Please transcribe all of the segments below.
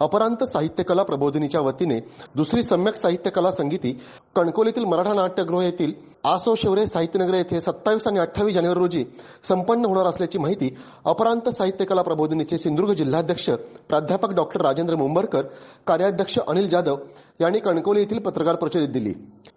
अपरांत साहित्य कला प्रबोधिनीच्या वतीने दुसरी सम्यक साहित्य कला संगीती कणकोलीतील मराठा नाट्यगृह येथील आसो शिवरे साहित्यनगर येथे सत्तावीस आणि अठ्ठावीस जानेवारी रोजी संपन्न होणार असल्याची माहिती अपरांत साहित्य कला प्रबोधिनीचे सिंधुदुर्ग जिल्हाध्यक्ष प्राध्यापक डॉक्टर राजेंद्र मुंबरकर कार्याध्यक्ष अनिल जाधव यांनी कणकवली येथील पत्रकार परिषदेत दिली.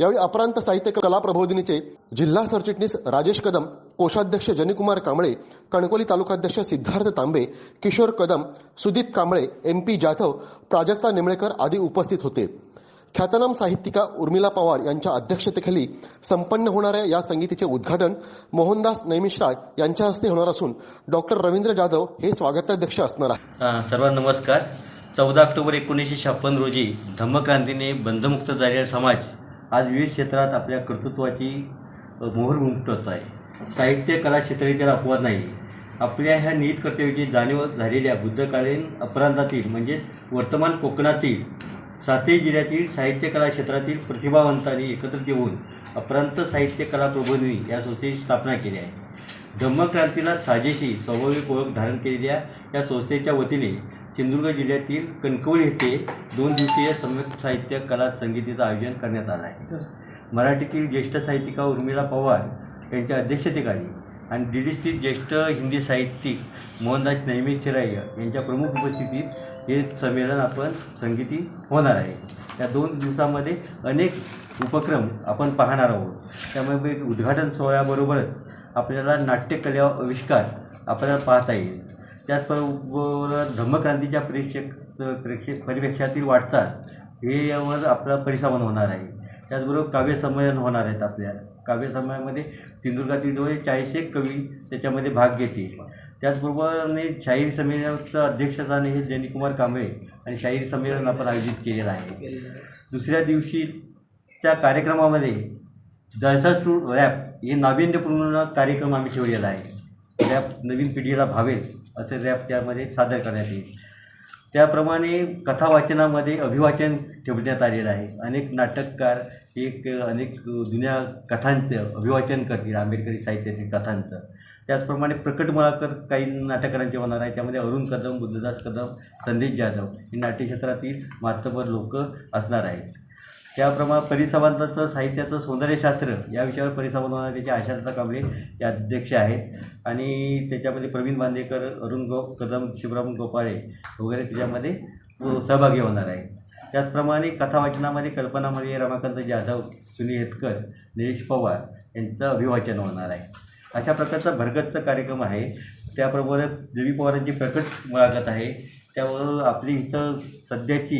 यावेळी अपरांत साहित्य कला प्रबोधिनीचे जिल्हा सरचिटणीस राजेश कदम कोषाध्यक्ष जनीकुमार कांबळे कणकोली तालुकाध्यक्ष सिद्धार्थ तांबे किशोर कदम सुदीप कांबळे एम पी जाधव प्राजक्ता निमळेकर आदी उपस्थित होते. ख्यातनाम साहित्यिका उर्मिला पवार यांच्या अध्यक्षतेखाली संपन्न होणाऱ्या या संगीतीचे उद्घाटन मोहनदास नैमिषराय यांच्या हस्ते होणार असून डॉक्टर रवींद्र जाधव हे स्वागताध्यक्ष असणार आहे सर्वांना नमस्कार. चौदा ऑक्टोबर एकोणीसशे छप्पन रोजी धम्मक्रांतीने बंधमुक्त झालेला समाज आज विविध क्षेत्रात आपल्या कर्तृत्वाची मोहर उमटत आहे. साहित्य कला क्षेत्रातील त्याला अपवाद नाही. आपल्या ह्या नीत कर्तव्याची जाणीव झालेल्या बुद्धकालीन अपराधातील म्हणजेच वर्तमान कोकणातील सातही जिल्ह्यातील साहित्य कला क्षेत्रातील प्रतिभावंतांनी एकत्रित येऊन अपरांत साहित्य कला प्रबोधिनी या संस्थेची स्थापना केली आहे. धम्मक्रांतीला साजेशी स्वाभाविक ओळख धारण केलेल्या या संस्थेच्या वतीने सिंधुदुर्ग जिल्ह्यातील कणकवली येथे दोन दिवसीय सम्यक साहित्य कला संगीतीचं आयोजन करण्यात आलं आहे. मराठीतील ज्येष्ठ साहित्यिका उर्मिला पवार यांच्या अध्यक्षतेखाली आणि दिल्लीतील ज्येष्ठ हिंदी साहित्यिक मोहनदास चिराय यांच्या प्रमुख उपस्थितीत हे संमेलन आपण संगीती होणार आहे. या दोन दिवसामध्ये अनेक उपक्रम आपण पाहणार आहोत. त्यामुळे उद्घाटन सोहळ्याबरोबरच आपल्याला नाट्यकला आविष्कार आपल्याला पाहता येईल. त्याचबरोबर धम्मक्रांतीच्या प्रेक्षक प्रेक्षक परिवेक्षातील वाटचाल हे यावर आपला परिसंवाद होणार आहे. त्याचबरोबर काव्यसंमेलन होणार आहेत आपल्या. काव्यसंमेलनामध्ये सिंधुदुर्गातील जवळ चाळीस एक कवी त्याच्यामध्ये भाग घेतील त्याचबरोबरने शाहीर संमेलनाचं अध्यक्षस्थान हे जनीकुमार कांबळे आणि शाहीर संमेलन आपण आयोजित केलेलं आहे. दुसऱ्या दिवशीच्या कार्यक्रमामध्ये जलसा शूट रॅप हे नाविन्यपूर्ण कार्यक्रम आम्ही ठेवलेला आहे. रॅप नवीन पिढीला भावेल असे रॅप त्यामध्ये सादर करण्यात येईल. त्याप्रमाणे कथावाचनामध्ये अभिवाचन ठेवण्यात आलेलं आहे. अनेक नाटककार एक अनेक जुन्या कथांचं अभिवाचन करतील आंबेडकरी साहित्यातील कथांचं. त्याचप्रमाणे प्रकट मुळाकर काही नाटककारांचे होणार आहे. त्यामध्ये अरुण कदम बुद्धदास कदम संदेश जाधव हे नाट्यक्षेत्रातील मातबर लोक असणार आहेत. त्याप्रमाणे परिसंवादाचं साहित्याचं सौंदर्यशास्त्र या विषयावर परिसंवाद होणार त्याचे आशालता कांबळे ते अध्यक्ष आहेत. आणि त्याच्यामध्ये प्रवीण बांदेकर अरुण गो कदम शिवराम गोपाळे वगैरे त्याच्यामध्ये सहभागी होणार आहे त्याचप्रमाणे कथावाचनामध्ये कल्पनामध्ये रमाकांत जाधव सुनील हेतकर निलेश पवार यांचं अभिवाचन होणार आहे. अशा प्रकारचा भरगतचा कार्यक्रम आहे. त्याबरोबर देवी पवारांची प्रकट मुलाखत आहे. त्यावर आपली इथं सध्याची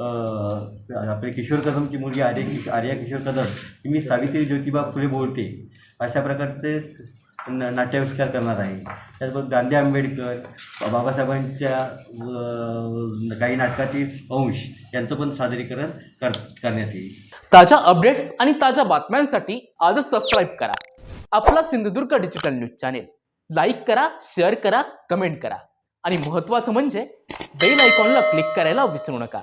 आपले किशोर कदमची मुलगी आर्य किश आर्या किशोर कदम ही मी सावित्री ज्योतिबा फुले बोलते. अशा प्रकारचे न- नाट्याविष्कार करणार आहे. त्याचबरोबर गांधी आंबेडकर बाबासाहेबांच्या काही नाटकातील अंश यांचं पण सादरीकरण कर करण्यात येईल. ताज्या अपडेट्स आणि ताज्या बातम्यांसाठी आजच सबस्क्राईब करा. आपला Sindhudurg digital news channel like करा शेअर करा कमेंट करा. आणि महत्त्वाचं म्हणजे बेल आयकॉनला क्लिक करायला विसरू नका.